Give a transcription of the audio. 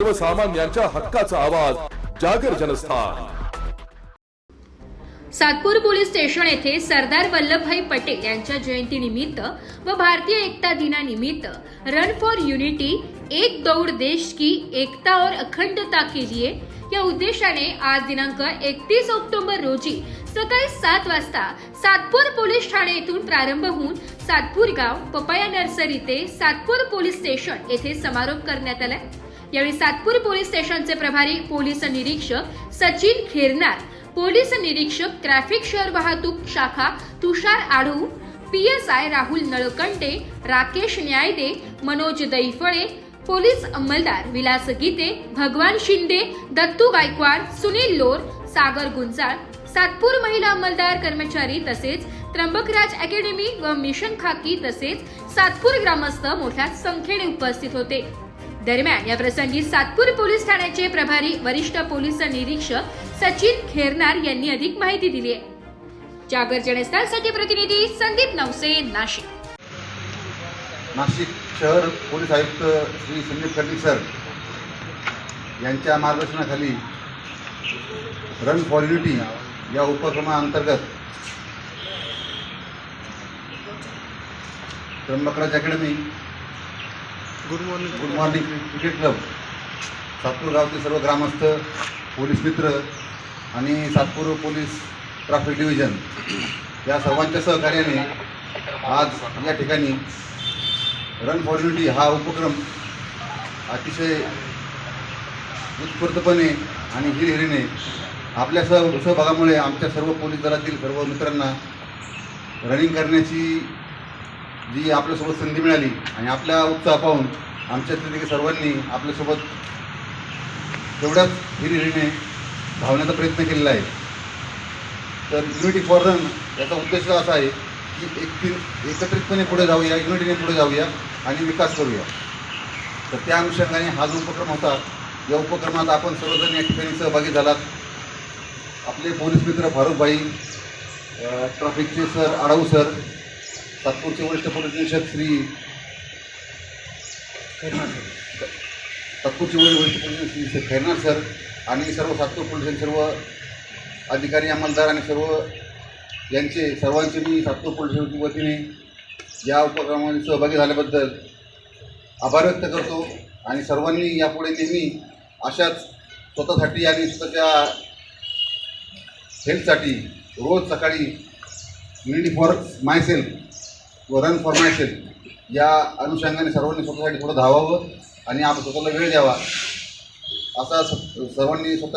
सर्वसामान्यांच्या हक्काचा आवाज जागर जनस्थान. सातपूर पोलीस स्टेशन येथे सरदार वल्लभभाई पटेल यांच्या जयंतीनिमित्त व भारतीय एकता दिनानिमित्त रन फॉर युनिटी एक दौड़ देश की एकता और अखंडता के लिए या उद्देशाने आज दिनांक एकतीस ऑक्टोबर रोजी सकाळी सात वाजता सातपूर पोलीस ठाणे येथून प्रारंभ होऊन सातपूर गाव पपाया नर्सरी ते सातपूर पोलीस स्टेशन येथे समारोप करण्यात आला यावेळी सातपूर पोलीस स्टेशनचे प्रभारी पोलीस निरीक्षक सचिन खेरनार पोलीस निरीक्षक ट्रॅफिक शहर वाहतूक शाखा Tushar Adhu P S I Rahul Nalkante Rakesh Nyayde Manoj Daiphale police अंमलदार Vilas Gite Bhagwan Shinde Dattu Gaikwad Sunil लोर सागर गुंजाळ सातपूर महिला अंमलदार कर्मचारी तसेच त्र्यंबकराज अकॅडमी व मिशन खाकी तसेच सातपूर ग्रामस्थ मोठ्या संख्येने उपस्थित होते. दरम्यान या प्रसंगी सातपूर पोलीस ठाण्याचे प्रभारी वरिष्ठ पोलीस निरीक्षक सचिन खेरनार यांनी अधिक माहिती दिली आहे. जागर जनस्थळसाठी प्रतिनिधी संदीप नवसे नाशिक. नाशिक शहर पोलीस आयुक्त श्री संदीप खर्डी सर यांच्या मार्गदर्शनाखाली रन फॉर युनिटी या उपक्रमाअंतर्गत Trimbakraj academy good morning good morning cricket club Satpur गावचे सर्व ग्रामस्थ पोलीस मित्र आणि सातपूर पोलीस ट्रॅफिक डिव्हिजन या सर्वांच्या सहकार्याने आज या ठिकाणी रन फॉर युनिटी हा उपक्रम अतिशय उत्स्फूर्तपणे आणि हिरहिरीने आपल्या सह सहभागामुळे आमच्या सर्व पोलीस दलातील सर्व मित्रांना रनिंग करण्याची जी आपल्यासोबत संधी मिळाली आणि आपल्या उत्साह पाहून आमच्यातील देखील सर्वांनी आपल्यासोबत तेवढ्याच हिरिरीने धावण्याचा प्रयत्न केलेला आहे. तर युनिटी फॉर रन याचा उद्देश असा आहे की एक एकत्रितपणे पुढे जाऊया युनिटीने पुढे जाऊया आणि विकास करूया. तर त्या अनुषंगाने हा जो उपक्रम होता या उपक्रमात आपण सर्वजण या ठिकाणी सहभागी झालात. आपले पोलीस मित्र फारुखभाई ट्रॅफिकचे सर आडाऊ सर सातपूरचे वरिष्ठ पोलीस निरीक्षक श्री सातपूरचे वरिष्ठ पोलीस निरीक्षक श्री खैरनार सर आणि सर्व सातपूर पोलिसांचे सर्व अधिकारी अंमलदार आणि सर्व यांचे सर्वांचे मी सातपूर पोलिसांच्या वतीने या उपक्रमामध्ये सहभागी झाल्याबद्दल आभार व्यक्त करतो आणि सर्वांनी यापुढे नेहमी अशाच स्वतःसाठी आणि स्वतःच्या हेल्थसाठी रोज सकाळी युनिटी फॉर मायसेल्फ वरण रन या अनुषंगाने सर्वांनी स्वतःसाठी थोडं धावावं आणि आपण स्वतःला वेळ द्यावा. असा स- सर्वांनी स्वतः